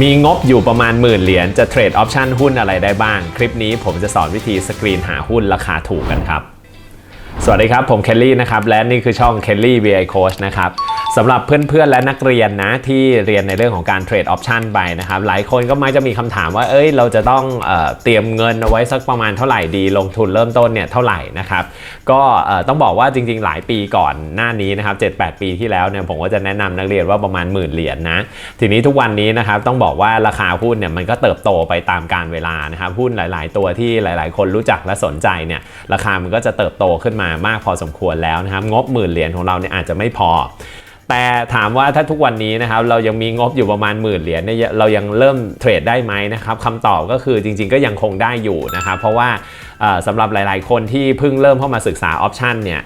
มีงบอยู่ประมาณหมื่นเหรียญจะเทรดออปชันหุ้นอะไรได้บ้าง คลิปนี้ผมจะสอนวิธีสกรีนหาหุ้นราคาถูกกันครับ สวัสดีครับ ผมเคลลี่นะครับ และนี่คือช่อง Kelly VI Coach นะครับ สำหรับเพื่อนๆและนักเรียนนะที่เรียนในเรื่องของการเทรดออปชันไปนะครับหลายคนก็มักจะมีคำถามว่าเอ้ยเราจะต้องเออเตรียมเงินเอาไว้สักประมาณเท่าไหร่ดี ลงทุนเริ่มต้นเนี่ยเท่าไหร่นะครับก็ต้องบอกว่าจริงๆ หลายปีก่อนหน้านี้นะครับ7-8 ปีที่แล้วเนี่ยผมก็จะแนะนำนักเรียนว่าประมาณหมื่นเหรียญนะทีนี้ทุกวันนี้นะครับต้องบอกว่าราคาหุ้นเนี่ยมันก็เติบโตไปตามกาลเวลานะครับหุ้นหลาย ๆ ตัวที่หลาย ๆ คนรู้จักและสนใจเนี่ยราคามันก็จะเติบโตขึ้นมามากพอสมควรแล้วนะครับงบหมื่นเหรียญของเราเนี่ยอาจจะไม่พอ แต่ถามว่าถ้าทุกวันนี้นะครับเรายังมีงบอยู่ประมาณหมื่นเหรียญเนี่ยเรายังเริ่มเทรดได้ไหมนะครับคำตอบก็คือจริง ๆ ก็ยังคงได้อยู่นะครับเพราะว่าสำหรับหลาย ๆ คนที่เพิ่งเริ่มเข้ามาศึกษาออปชันเนี่ย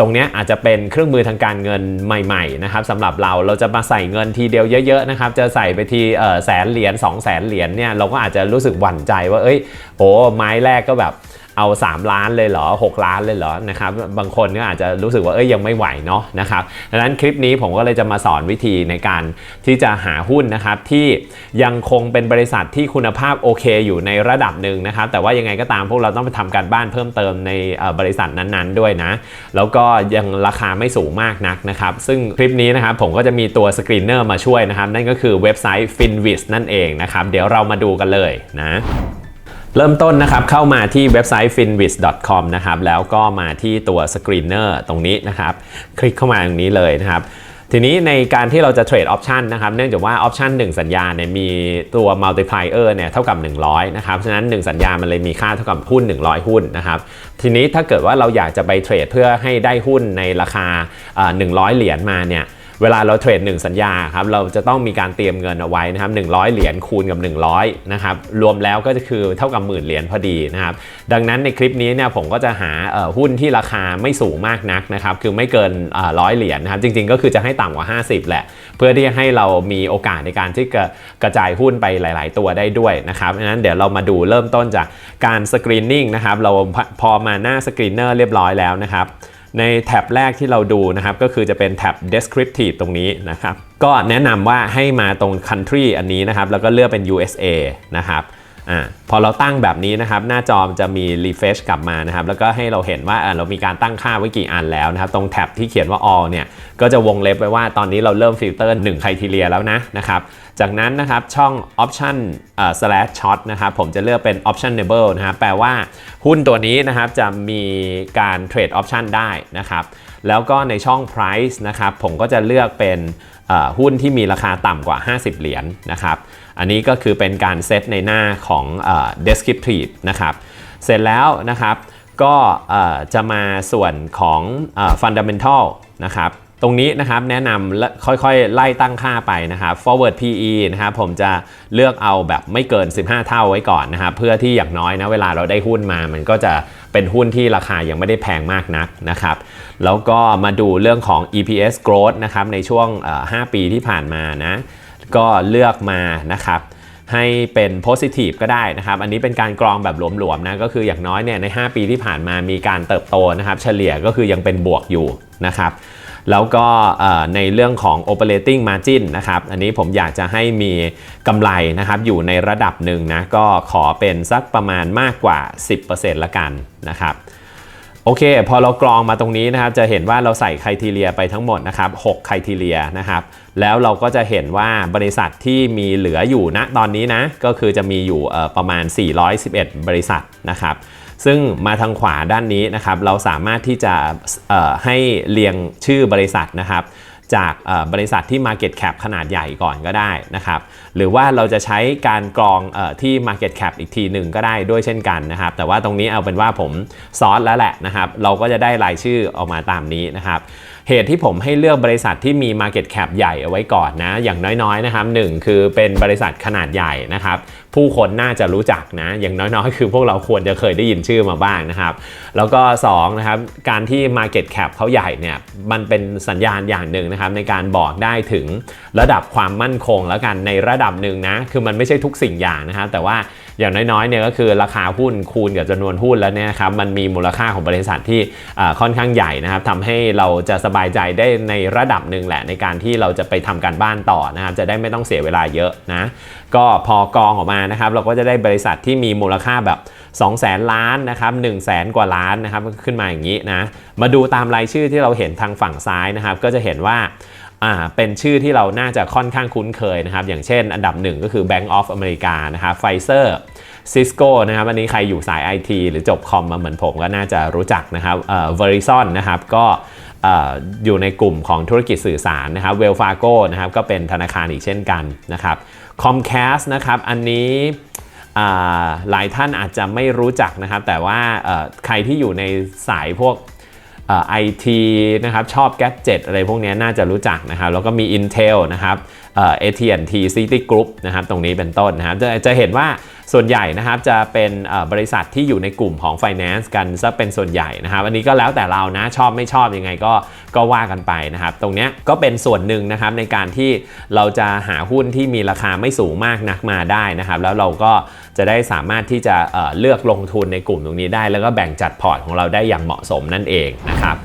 ตรงนี้อาจจะเป็นเครื่องมือทางการเงินใหม่ๆนะครับสำหรับเราเราจะมาใส่เงินทีเดียวเยอะๆนะครับจะใส่ไปทีแสนเหรียญ2 0 0แสนเหรียญเนี่ยเราก็อาจจะรู้สึกหวั่นใจว่าเอ้ยโอ้ไม้แรกก็แบบ เอา 3 ล้านเลยเหรอ 6 ล้านเลยเหรอนะครับบางคนก็อาจจะรู้สึกว่าเอ้ยยังไม่ไหวเนาะนะครับดังนั้นคลิปนี้ผมก็เลยจะมาสอนวิธีในการที่จะหาหุ้นนะครับที่ยังคงเป็นบริษัทที่คุณภาพโอเค อยู่ในระดับหนึ่งนะครับแต่ว่ายังไงก็ตามพวกเราต้องไปทำการบ้านเพิ่มเติมในบริษัทนั้นๆด้วยนะ แล้วก็ยังราคาไม่สูงมากนักนะครับซึ่งคลิปนี้นะครับผมก็จะมีตัวสกรีนเนอร์มาช่วยนะครับนั่นก็คือเว็บไซต์ Finviz นั่นเองนะครับเดี๋ยวเรามาดูกันเลยนะ เริ่มต้นนะครับเข้ามาที่เว็บไซต์ finviz.com นะครับแล้วก็มาที่ตัวสกรีนเนอร์ตรงนี้นะครับ คลิกเข้ามาตรงนี้เลยนะครับทีนี้ในการที่เราจะเทรดออปชันนะครับเนื่องจากว่าออปชัน1สัญญาเนี่ยมีตัว multiplier เนี่ยเท่ากับ 100นะครับฉะนั้น 1 สัญญามันเลยมีค่าเท่ากับหุ้น 100 หุ้นนะครับทีนี้ถ้าเกิดว่าเราอยากจะไปเทรดเพื่อให้ได้หุ้นในราคาเอ่อ100 เหรียญมาเนี่ย เวลาเราเทรด1สัญญาครับเราจะต้องมีการเตรียมเงินเอาไว้นะครับ100 เหรียญคูณกับ 100นะครับรวมแล้วก็จะคือเท่ากับหมื่นเหรียญพอดีนะครับดังนั้นในคลิปนี้เนี่ยผมก็จะหาหุ้นที่ราคาไม่สูงมากนักนะครับคือไม่เกินร้อยเหรียญนะครับจริงๆ ก็คือจะให้ต่ำกว่า 50 แหละ เพื่อที่จะให้เรามีโอกาสในการที่จะกระจายหุ้นไปหลาย ๆ ตัวได้ด้วยนะครับดังนั้นเดี๋ยวเรามาดูเริ่มต้นจากการสกรีนนิ่งนะครับเราพอมาหน้าสกรีนเนอร์เรียบร้อยแล้วนะครับ ในแท็บแรกที่เราดูนะครับ ก็คือจะเป็นแท็บ descriptive ตรงนี้นะครับ ก็แนะนำว่าให้มาตรง country อันนี้นะครับ แล้วก็เลือกเป็น USA นะครับ อ่าพอเราตั้งแบบนี้นะครับ หน้าจอจะมี refresh กลับมานะครับ แล้วก็ให้เราเห็นว่าเรามีการตั้งค่าไว้กี่อันแล้วนะครับ ตรงแท็บที่เขียนว่า all เนี่ย ก็จะวงเล็บไว้ว่าตอนนี้เราเริ่มฟิลเตอร์1 criteria แล้วนะนะครับ จากนั้นนะครับช่อง option เอ่อ slash short นะครับ ผมจะเลือกเป็น optionable นะครับแปลว่าหุ้นตัวนี้นะครับจะมีการเทรด option ได้นะครับ แล้วก็ในช่อง price นะครับผมก็จะเลือกเป็นหุ้นที่มีราคาต่ำกว่า 50 เหรียญนะครับ อันนี้ก็คือเป็นการเซตในหน้าของอ descriptive นะครับ เสร็จแล้วนะครับก็จะมาส่วนของ fundamental นะครับ ตรงนี้นะครับแนะนำและค่อยๆ ไล่ตั้งค่าไปนะครับ forward PE นะครับผมจะเลือกเอาแบบไม่เกิน 15 เท่าไว้ก่อนนะครับเพื่อที่อย่างน้อยนะเวลาเราได้หุ้นมา มันก็จะเป็นหุ้นที่ราคายังไม่ได้แพงมากนักนะครับแล้วก็มาดูเรื่องของ EPS growth นะครับในช่วง 5 ปีที่ผ่านมานะก็เลือกมานะครับให้เป็น positive ก็ได้นะครับ อันนี้เป็นการกรองแบบหลวมๆนะ ก็คืออย่างน้อยเนี่ยใน 5 ปีที่ผ่านมามีการเติบโตนะครับ เฉลี่ยก็คือยังเป็นบวกอยู่นะครับ แล้วก็ในเรื่องของ operating margin นะครับ อันนี้ผมอยากจะให้มีกำไรนะครับอยู่ในระดับหนึ่งนะ ก็ขอเป็นสักประมาณมากกว่า 10%ละกันนะครับ โอเค พอเรากรองมาตรงนี้นะครับ จะเห็นว่าเราใส่ไครทีเรียไปทั้งหมดนะครับ6ไครทีเรียนะครับ แล้วเราก็จะเห็นว่าบริษัทที่มีเหลืออยู่ณตอนนี้นะ ก็คือจะมีอยู่ประมาณ 411 บริษัทนะครับซึ่งมาทางขวาด้านนี้นะครับ เราสามารถที่จะให้เรียงชื่อบริษัทนะครับ จากบริษัทที่ Market Cap ขนาดใหญ่ก่อนก็ได้นะครับ หรือว่าเราจะใช้การกรองอที่ Market Cap อีกทีหนึ่งก็ได้ด้วยเช่นกันนะครับ แต่ว่าตรงนี้เอาเป็นว่าผมซอสแล้วแหละนะครับ เราก็จะได้รายชื่อออกมาตามนี้นะครับ เหตุที่ผมให้เลือกบริษัทที่มี Market Cap ใหญ่เอาไว้ก่อนนะ อย่างน้อยๆนะครับหนึ่งคือเป็นบริษัทขนาดใหญ่นะครับ ผู้คนน่าจะรู้จักนะ อย่างน้อยๆ คือพวกเราควรจะเคยได้ยินชื่อมาบ้างนะครับ แล้วก็2นะครับการที่ Market Cap เขาใหญ่เนี่ยมันเป็นสัญญาณอย่างหนึ่งนะครับในการบอกได้ถึงระดับความมั่นคงแล้วกันในระดับหนึ่งนะคือมันไม่ใช่ทุกสิ่งอย่างนะครับแต่ว่า อย่างน้อยๆเนี่ยก็คือราคาหุ้นคูณกับจำนวนหุ้นแล้วเนี่ยครับมันมีมูลค่าของบริษัทที่ค่อนข้างใหญ่นะครับทำให้เราจะสบายใจได้ในระดับหนึ่งแหละในการที่เราจะไปทำการบ้านต่อนะครับจะได้ไม่ต้องเสียเวลาเยอะนะก็พอกองออกมานะครับเราก็จะได้บริษัทที่มีมูลค่าแบบ2 0 0แสนล้านนะครับ1 0 0 0 0แสนกว่าล้านนะครับขึ้นมาอย่างนี้นะมาดูตามรายชื่อที่เราเห็นทางฝั่งซ้ายนะครับก็จะเห็นว่า อ่าเป็นชื่อที่เราน่าจะค่อนข้างคุ้นเคยนะครับ อย่างเช่นอันดับหนึ่งก็คือ Bank of America นะครับไฟเซอร์ซิสโก้นะครับอันนี้ใครอยู่สาย IT หรือจบคอมมาเหมือนผมก็น่าจะรู้จักนะครับเอ่อ Verizon นะครับก็เอ่ออยู่ในกลุ่มของธุรกิจสื่อสารนะครับ Wells Fargo นะครับก็เป็นธนาคารอีกเช่นกันนะครับ Comcast นะครับอันนี้อ่าหลายท่านอาจจะไม่รู้จักนะครับ แต่ว่าเอ่อใครที่อยู่ในสายพวก ไอทีนะครับชอบแก d เจ็ตอะไรพวกนี้น่าจะรู้จักนะครับแล้วก็มี Intel นะครับ เอ่อ AT&T City Group นะครับตรงนี้เป็นต้นนะครับจะจะเห็นว่าส่วนใหญ่นะครับจะเป็นบริษัทที่อยู่ในกลุ่มของ Finance กันซะเป็นส่วนใหญ่นะครับอันนี้ก็แล้วแต่เรานะชอบไม่ชอบยังไงก็ก็ว่ากันไปนะครับ ตรงนี้ก็เป็นส่วนหนึ่งนะครับในการที่เราจะหาหุ้นที่มีราคาไม่สูงมากนักมาได้นะครับ แล้วเราก็จะได้สามารถที่จะเเลือกลงทุนในกลุ่มตรงนี้ได้ แล้วก็แบ่งจัดพอร์ตของเราได้อย่างเหมาะสมนั่นเองนะครับ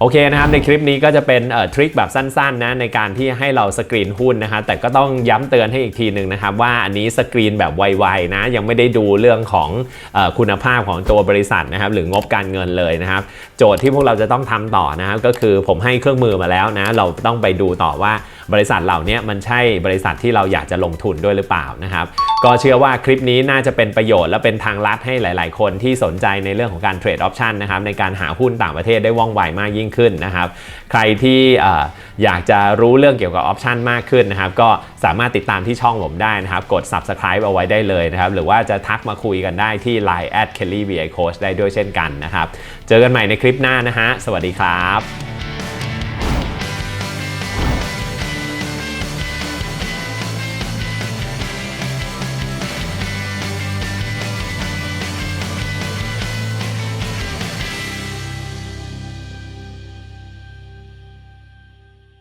โอเคนะครับในคลิปนี้ก็จะเป็นเอ่อทริคแบบสั้นๆนะในการที่ให้เราสกรีนหุ้นนะครับแต่ก็ต้องย้ำเตือนให้อีกทีหนึ่งนะครับว่าอันนี้สกรีนแบบไวๆนะยังไม่ได้ดูเรื่องของเออคุณภาพของตัวบริษัทนะครับหรืองบการเงินเลยนะครับโจทย์ที่พวกเราจะต้องทำต่อนะครับก็คือผมให้เครื่องมือมาแล้วนะเราต้องไปดูต่อว่า บริษัทเหล่านี้มันใช่บริษัทที่เราอยากจะลงทุนด้วยหรือเปล่านะครับก็เชื่อว่าคลิปนี้น่าจะเป็นประโยชน์และเป็นทางลัดให้หลาย ๆ คนที่สนใจในเรื่องของการเทรดออปชันนะครับในการหาหุ้นต่างประเทศได้ว่องไวมากยิ่งขึ้นนะครับใครที่เอ่ออยากจะรู้เรื่องเกี่ยวกับออปชันมากขึ้นนะครับก็สามารถติดตามที่ช่องผมได้นะครับกด subscribe เอาไว้ได้เลยนะครับหรือว่าจะทักมาคุยกันได้ที่ line at kelly vi coach ได้ด้วยเช่นกันนะครับเจอกันใหม่ในคลิปหน้านะฮะสวัสดีครับ